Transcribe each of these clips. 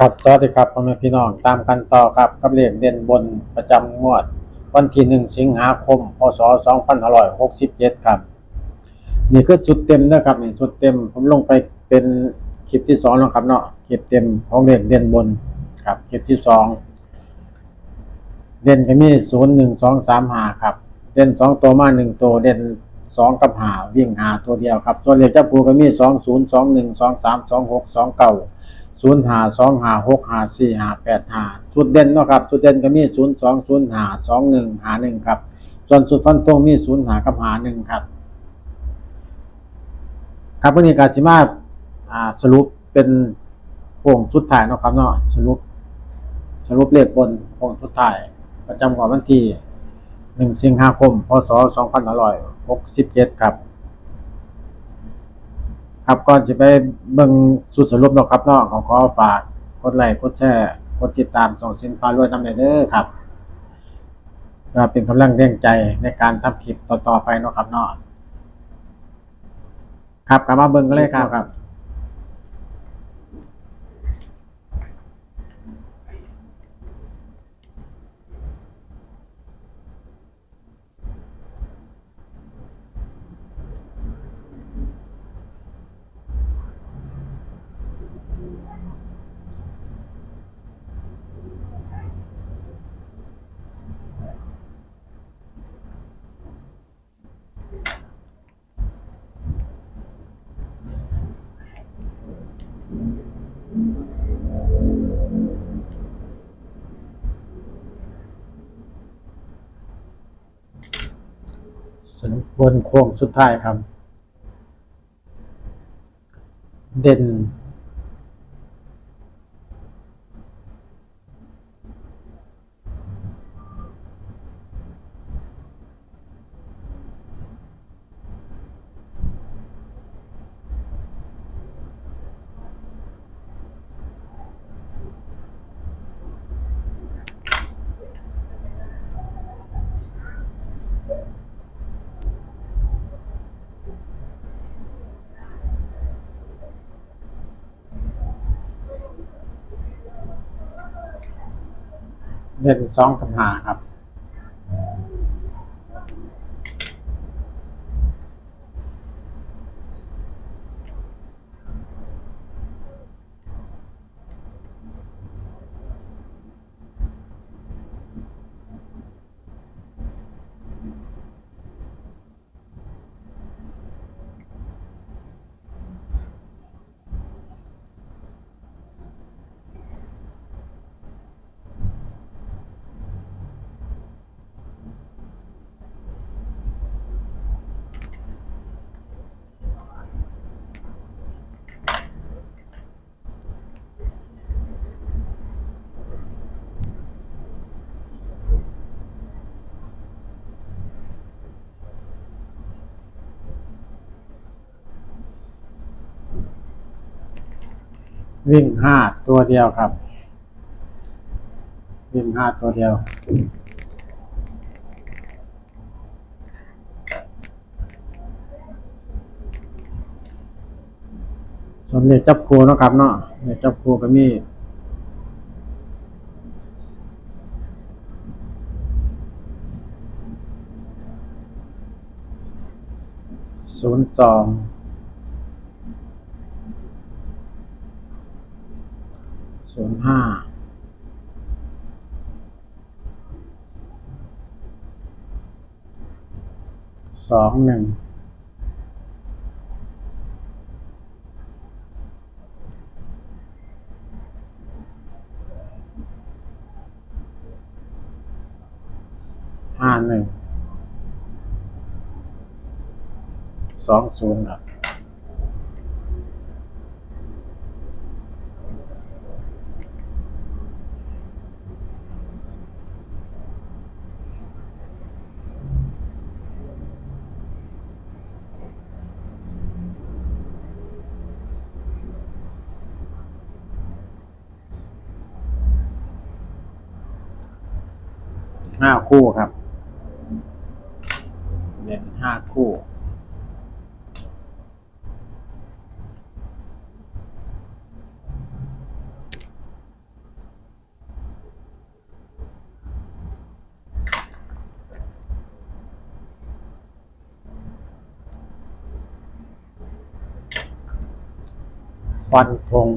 ครับสวัสดีครับพ่อแม่พี่น้องตามกันต่อครับกับเลขเด่นบนประจำงวด วันที่หนึ่งสิงหาคมพศสองพันห้าร้อยหกสิบเจ็ดครับนี่คือจุดเต็มนะครับนี่จุดเต็มผมลงไปเป็นคลิปที่สองแล้วครับเนาะคลิปเต็มของเลขเด่นบนครับคลิปที่สองเด่นก็มีศูนย์หนึ่งสองสามหาครับ เด่นสองตัวมาหนึ่งตัวเด่น สองกับหาวิ่งหาตัวเดียวครับส่วนเลขเจ้าปูก็มีสองศูนย์สองหนึ่งสองสามสองหกสองเก้าศูนย์หาสองหาหกหาสี่หาแปดหาสุดเด่นเนาะครับสุดเด่นก็มีศูนย์สองศูนย์หาสองหนึ่งหาหนึ่งครับส่วนสุดฟันตรงมีศูนย์หากับหาหนึ่งครับ ครับวันนี้กาจิมาอ่าสรุปเป็นโค้งสุดท้ายเนาะครับเนาะสรุปสรุปเลขบนโค้งสุดท้ายประจำวันที่ หนึ่งสิงหาคม พศสองพันห้าร้อยหกสิบเจ็ดครับ ครับก่อนจะไปเบิ่งสุดสรุปเนาะครับเนาะขอขอฝากกดไลค์กดแชร์กดติดตามส่งสินค้ารวยนำเด้อครับเพื่อเป็นกำลังแรงใจในการทำคลิปต่อๆไปเนาะครับเนาะครับกลับมาเบิ่งกันเลยครับครับ สรุปบนโค้งสุดท้ายครับ เด่น เด่นสองกับหาครับ วิ่งห้าตัวเดียวครับ วิ่งห้าตัวเดียว ส่วนเลขจับครูเนาะครับเนาะเลขจับครูก็มีศูนย์สองศูนย์ ห้าสองหนึ่งห้าหนึ่งสองศูนย์ครับ ห้าคู่ครับเล่นห้าคู่ฟันธง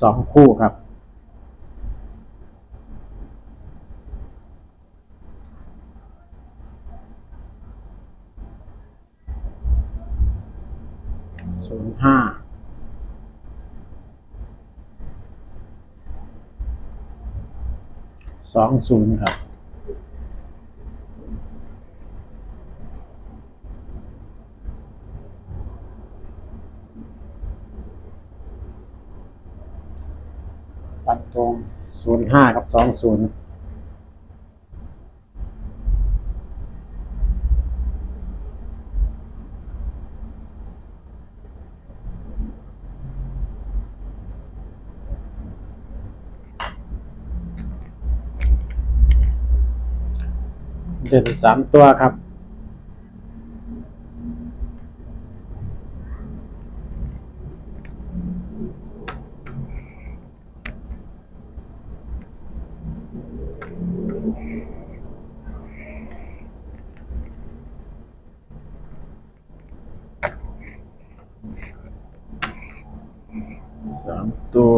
สองคู่ครับ ศูนย์ห้าสองศูนย์ครับปันตรงศูนย์ห้ากับสองศูนย์ เด่นสามตัวครับ สามตัว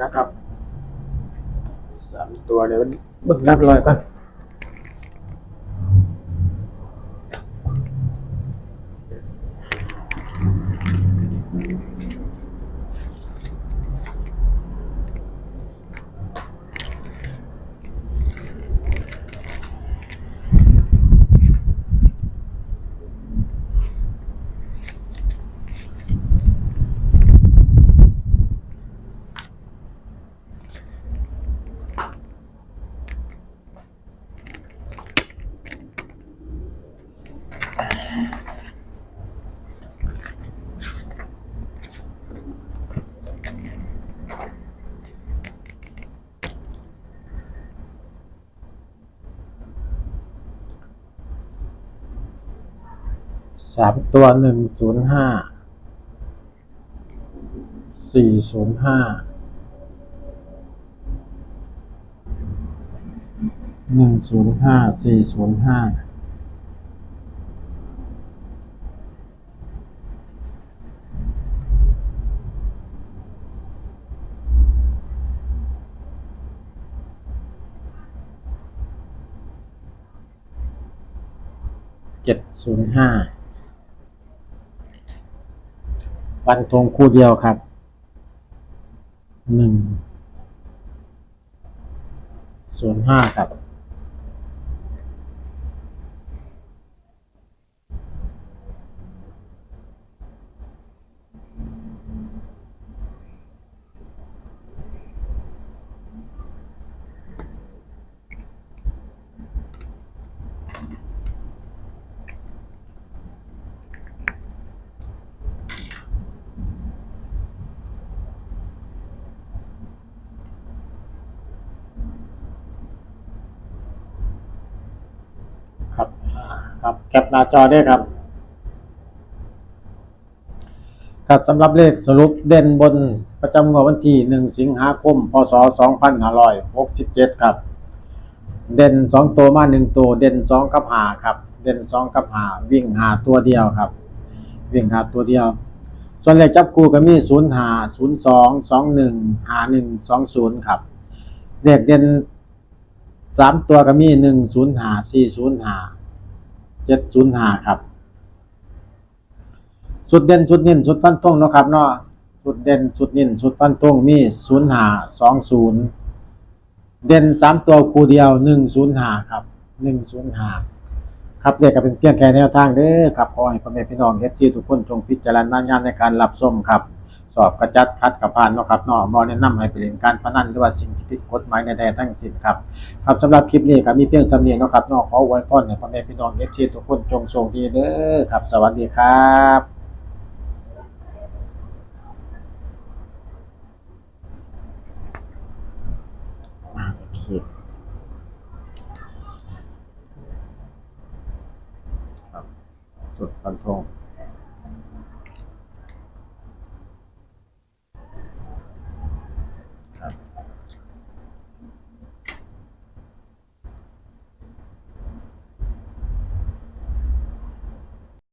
นะครับ สามตัวเดี๋ยวเบิ่งนับรอยก่อน สามตัวหนึ่งศูนย์ห้าสี่ศูนย์ห้าหนึ่งศูนย์ห้าสี่ศูนย์ห้าเจ็ดศูนย์ห้า ฟันธงคู่เดียวครับหนึ่งศูนย์ห้าครับครับอ่า ครับแคปหน้าจอได้วยครับ ครับสำหรับเลขสรุปเด่นบนประจำงวดวันที่หนึ่งสิงหาคม พศสองพันห้าร้อยหกสิบเจ็ดครับ เด่นสองตัวมาหนึ่งตัว เด่นสองกับหาครับ เด่นสองกับหาวิ่งหาตัวเดียวครับ วิ่งหาตัวเดียว ส่วนเลขจับคู่ก็มีศูนย์หาศูนย์สองสองหนึ่งหาหนึ่งสองศูนย์ครับเลขเด่นสามตัวก็มีหนึ่งศูนย์หาสี่ศูนย์หา เจ็ดศูนย์หาครับสุดเด่นสุดนิ่นสุดฟันตรงเนาะครับเนาะสุดเด่นสุดนิ่นสุดฟันตรงมีศูนย์หาสองศูนย์เด่นสามตัวคู่เดียวหนึ่งศูนย์หาครับหนึ่งศูนย์หาครับเด็กก็เป็นเพียงแค่แนวทางเด้อครับขอให้พ่อแม่พี่น้องเอฟซีทุกคนจงพิจารณาญาณในการรับส้มครับ สอบกระจัดคัดกับผ่านเนาะครับเนาะบ่แนะนำให้ไปเล่นการพนันหรือว่าสิ่งที่ผิดกฎหมายใดๆทั้งสิ้นครับครับสำหรับคลิปนี้ครับมีเพียงเท่านี้เนาะครับเนาะขอไว้พรให้พ่อแม่พี่น้องเอฟซีทุกคนจงโชคดีเด้อครับ สวัสดีครับอ่าโอเคครับสุดฟันธง